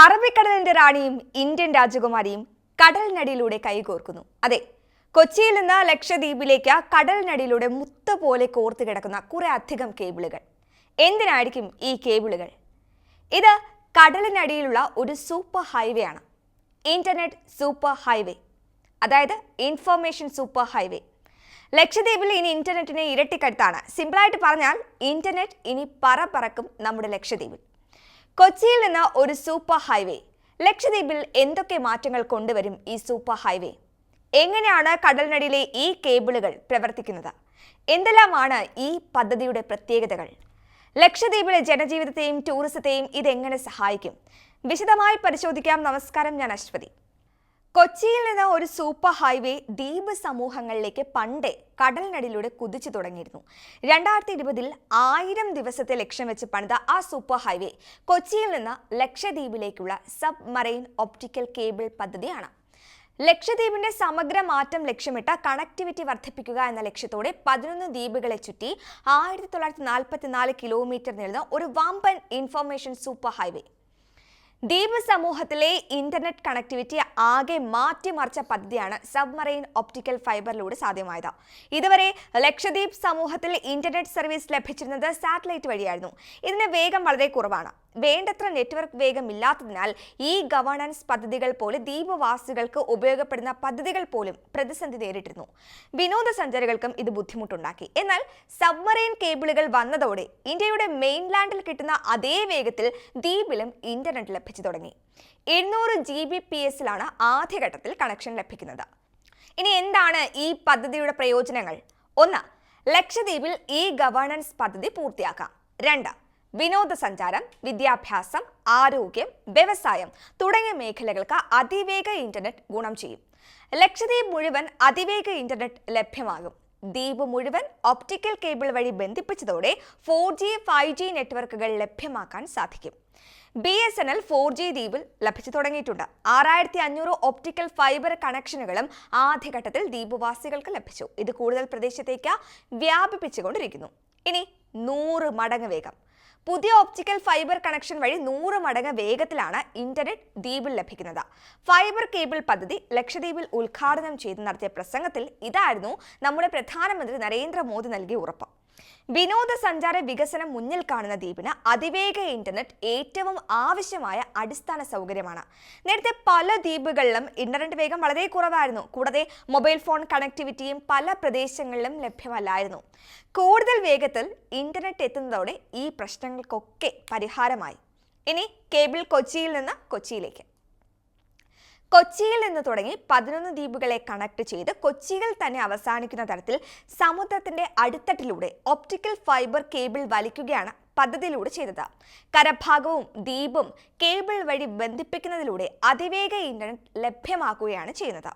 അറബിക്കടലിന്റെ റാണിയും ഇന്ത്യൻ രാജകുമാരിയും കടലിനടിയിലൂടെ കൈകോർക്കുന്നു. അതെ കൊച്ചിയിൽ നിന്ന് ലക്ഷദ്വീപിലേക്ക് കടലിനടിയിലൂടെ മുത്ത പോലെ കോർത്തു കിടക്കുന്ന കുറെ അധികം കേബിളുകൾ. എന്തിനായിരിക്കും ഈ കേബിളുകൾ? ഇത് കടലിനടിയിലുള്ള ഒരു സൂപ്പർ ഹൈവേ ആണ്. ഇന്റർനെറ്റ് സൂപ്പർ ഹൈവേ അതായത് ഇൻഫർമേഷൻ സൂപ്പർ ഹൈവേ. ലക്ഷദ്വീപിൽ ഇനി ഇന്റർനെറ്റിനെ ഇരട്ടിക്കടുത്താണ് സിമ്പിളായിട്ട് പറഞ്ഞാൽ ഇന്റർനെറ്റ് ഇനി പറ പറക്കും നമ്മുടെ ലക്ഷദ്വീപിൽ. കൊച്ചിയിൽ നിന്ന് ഒരു സൂപ്പർ ഹൈവേ. ലക്ഷദ്വീപിൽ എന്തൊക്കെ മാറ്റങ്ങൾ കൊണ്ടുവരും ഈ സൂപ്പർ ഹൈവേ? എങ്ങനെയാണ് കടലിനടിയിലെ ഈ കേബിളുകൾ പ്രവർത്തിക്കുന്നത്? എന്തെല്ലാമാണ് ഈ പദ്ധതിയുടെ പ്രത്യേകതകൾ? ലക്ഷദ്വീപിലെ ജനജീവിതത്തെയും ടൂറിസത്തെയും ഇതെങ്ങനെ സഹായിക്കും? വിശദമായി പരിശോധിക്കാം. നമസ്കാരം ഞാൻ അശ്വതി. കൊച്ചിയിൽ നിന്ന് ഒരു സൂപ്പർ ഹൈവേ ദ്വീപ് സമൂഹങ്ങളിലേക്ക് പണ്ടേ കടലിനടിയിലൂടെ കുതിച്ചു തുടങ്ങിയിരുന്നു. രണ്ടായിരത്തി ഇരുപതിൽ ആയിരം ദിവസത്തെ ലക്ഷ്യം വെച്ച് പണിത ആ സൂപ്പർ ഹൈവേ കൊച്ചിയിൽ നിന്ന് ലക്ഷദ്വീപിലേക്കുള്ള സബ് മറൈൻ ഒപ്റ്റിക്കൽ കേബിൾ പദ്ധതിയാണ്. ലക്ഷദ്വീപിന്റെ സമഗ്ര മാറ്റം ലക്ഷ്യമിട്ട കണക്ടിവിറ്റി വർദ്ധിപ്പിക്കുക എന്ന ലക്ഷ്യത്തോടെ പതിനൊന്ന് ദ്വീപുകളെ ചുറ്റി ആയിരത്തി തൊള്ളായിരത്തി നാൽപ്പത്തിനാല് കിലോമീറ്റർ നീളുന്ന ഒരു വാമ്പൻ ഇൻഫർമേഷൻ സൂപ്പർ ഹൈവേ. ദ്വീപ് സമൂഹത്തിലെ ഇന്റർനെറ്റ് കണക്ടിവിറ്റി ആകെ മാറ്റിമറിച്ച പദ്ധതിയാണ് സബ്മറൈൻ ഒപ്റ്റിക്കൽ ഫൈബറിലൂടെ സാധ്യമായത്. ഇതുവരെ ലക്ഷദ്വീപ് സമൂഹത്തിൽ ഇന്റർനെറ്റ് സർവീസ് ലഭിച്ചിരുന്നത് സാറ്റലൈറ്റ് വഴിയായിരുന്നു. ഇതിന് വേഗം വളരെ കുറവാണ്. വേണ്ടത്ര നെറ്റ്വർക്ക് വേഗം ഇല്ലാത്തതിനാൽ ഈ ഗവേണൻസ് പദ്ധതികൾ പോലെ ദ്വീപവാസികൾക്ക് ഉപയോഗപ്പെടുന്ന പദ്ധതികൾ പോലും പ്രതിസന്ധി നേരിട്ടിരുന്നു. വിനോദസഞ്ചാരികൾക്കും ഇത് ബുദ്ധിമുട്ടുണ്ടാക്കി. എന്നാൽ സബ്മറൈൻ കേബിളുകൾ വന്നതോടെ ഇന്ത്യയുടെ മെയിൻലാൻഡിൽ കിട്ടുന്ന അതേ വേഗത്തിൽ ദ്വീപിലും ഇന്റർനെറ്റ് ലഭിച്ചു തുടങ്ങി. എഴുന്നൂറ് ജി ബി പി എസിലാണ് ആദ്യഘട്ടത്തിൽ കണക്ഷൻ ലഭിക്കുന്നത്. ഇനി എന്താണ് ഈ പദ്ധതിയുടെ പ്രയോജനങ്ങൾ? ഒന്ന് ലക്ഷദ്വീപിൽ ഈ ഗവേണൻസ് പദ്ധതി പൂർത്തിയാക്കാം. രണ്ട് വിനോദസഞ്ചാരം വിദ്യാഭ്യാസം ആരോഗ്യം വ്യവസായം തുടങ്ങിയ മേഖലകൾക്ക് അതിവേഗ ഇന്റർനെറ്റ് ഗുണം ചെയ്യും. ലക്ഷദ്വീപ് മുഴുവൻ അതിവേഗ ഇന്റർനെറ്റ് ലഭ്യമാകും. ദ്വീപ് മുഴുവൻ ഒപ്റ്റിക്കൽ കേബിൾ വഴി ബന്ധിപ്പിച്ചതോടെ ഫോർ ജി ഫൈവ് ജി നെറ്റ്വർക്കുകൾ ലഭ്യമാക്കാൻ സാധിക്കും. B S N L four G ദ്വീപിൽ ലഭിച്ചു തുടങ്ങിയിട്ടുണ്ട്. ആറായിരത്തി അഞ്ഞൂറ് ഒപ്റ്റിക്കൽ ഫൈബർ കണക്ഷനുകളും ആദ്യഘട്ടത്തിൽ ദ്വീപ്വാസികൾക്ക് ലഭിച്ചു. ഇത് കൂടുതൽ പ്രദേശത്തേക്ക് വ്യാപിപ്പിച്ചുകൊണ്ടിരിക്കുന്നു. ഇനി നൂറ് മടങ്ങ് വേഗം. പുതിയ ഓപ്റ്റിക്കൽ ഫൈബർ കണക്ഷൻ വഴി നൂറ് മടങ്ങ് വേഗത്തിലാണ് ഇന്റർനെറ്റ് ദ്വീപിൽ ലഭിക്കുന്നത്. ഫൈബർ കേബിൾ പദ്ധതി ലക്ഷദ്വീപിൽ ഉദ്ഘാടനം ചെയ്ത് നടത്തിയ പ്രസംഗത്തിൽ ഇതായിരുന്നു നമ്മുടെ പ്രധാനമന്ത്രി നരേന്ദ്രമോദി നൽകിയ ഉറപ്പ്. വിനോദസഞ്ചാര വികസനം മുന്നിൽ കാണുന്ന ദ്വീപിന് അതിവേഗ ഇന്റർനെറ്റ് ഏറ്റവും ആവശ്യമായ അടിസ്ഥാന സൗകര്യമാണ്. നേരത്തെ പല ദ്വീപുകളിലും ഇന്റർനെറ്റ് വേഗം വളരെ കുറവായിരുന്നു. കൂടാതെ മൊബൈൽ ഫോൺ കണക്ടിവിറ്റിയും പല പ്രദേശങ്ങളിലും ലഭ്യമല്ലായിരുന്നു. കൂടുതൽ വേഗത്തിൽ ഇന്റർനെറ്റ് എത്തുന്നതോടെ ഈ പ്രശ്നങ്ങൾക്കൊക്കെ പരിഹാരമായി. ഇനി കേബിൾ കൊച്ചിയിൽ നിന്ന് കൊച്ചിയിലേക്ക്. കൊച്ചിയിൽ നിന്ന് തുടങ്ങി പതിനൊന്ന് ദ്വീപുകളെ കണക്ട് ചെയ്ത് കൊച്ചിയിൽ തന്നെ അവസാനിക്കുന്ന തരത്തിൽ സമുദ്രത്തിന്റെ അടിത്തട്ടിലൂടെ ഒപ്റ്റിക്കൽ ഫൈബർ കേബിൾ വലിക്കുകയാണ് പദ്ധതിയിലൂടെ ചെയ്തത്. കരഭാഗവും ദ്വീപും കേബിൾ വഴി ബന്ധിപ്പിക്കുന്നതിലൂടെ അതിവേഗ ഇന്റർനെറ്റ് ലഭ്യമാക്കുകയാണ് ചെയ്യുന്നത്.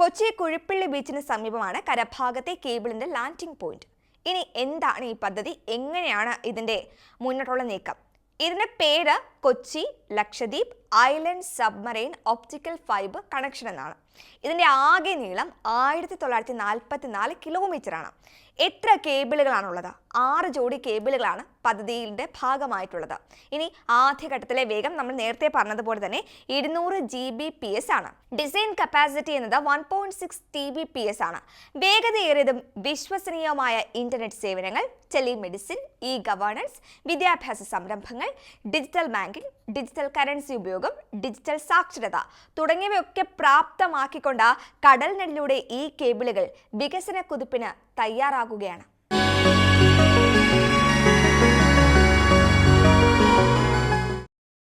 കൊച്ചി കുഴിപ്പള്ളി ബീച്ചിന് സമീപമാണ് കരഭാഗത്തെ കേബിളിന്റെ ലാൻഡിംഗ് പോയിന്റ് ഇനി എന്താണ് ഈ പദ്ധതി? എങ്ങനെയാണ് ഇതിന്റെ മുന്നോട്ടുള്ള നീക്കം? ഇതിന്റെ പേര് Kochi Lakshadweep island submarine optical fibre connection എന്നാണ്. ഇതിന്റെ ആകെ നീളം ആയിരത്തി തൊള്ളായിരത്തി നാൽപ്പത്തി നാല് കിലോമീറ്റർ ആണ്. എത്ര കേബിളുകളാണുള്ളത്? ആറ് ജോഡി കേബിളുകളാണ് പദ്ധതിയുടെ ഭാഗമായിട്ടുള്ളത്. ഇനി ആദ്യഘട്ടത്തിലെ വേഗം നമ്മൾ നേരത്തെ പറഞ്ഞതുപോലെ തന്നെ ഇരുന്നൂറ് ജി ബി പി എസ് ആണ്. ഡിസൈൻ കപ്പാസിറ്റി എന്നത് one point six T B P S ആണ്. വേഗതയേറിയതും വിശ്വസനീയവുമായ ഇന്റർനെറ്റ് സേവനങ്ങൾ ടെലിമെഡിസിൻ ഇ ഗവേണൻസ് വിദ്യാഭ്യാസ സംരംഭങ്ങൾ ഡിജിറ്റൽ ബാങ്കിംഗ് ഡിജിറ്റൽ കറൻസി ഉപയോഗം ഡിജിറ്റൽ സാക്ഷരത തുടങ്ങിയവയൊക്കെ പ്രാപ്തമാക്കിക്കൊണ്ട് കടലിനടിയിലൂടെ ഈ കേബിളുകൾ വികസന കുതിപ്പിന് തയ്യാറാകുകയാണ്.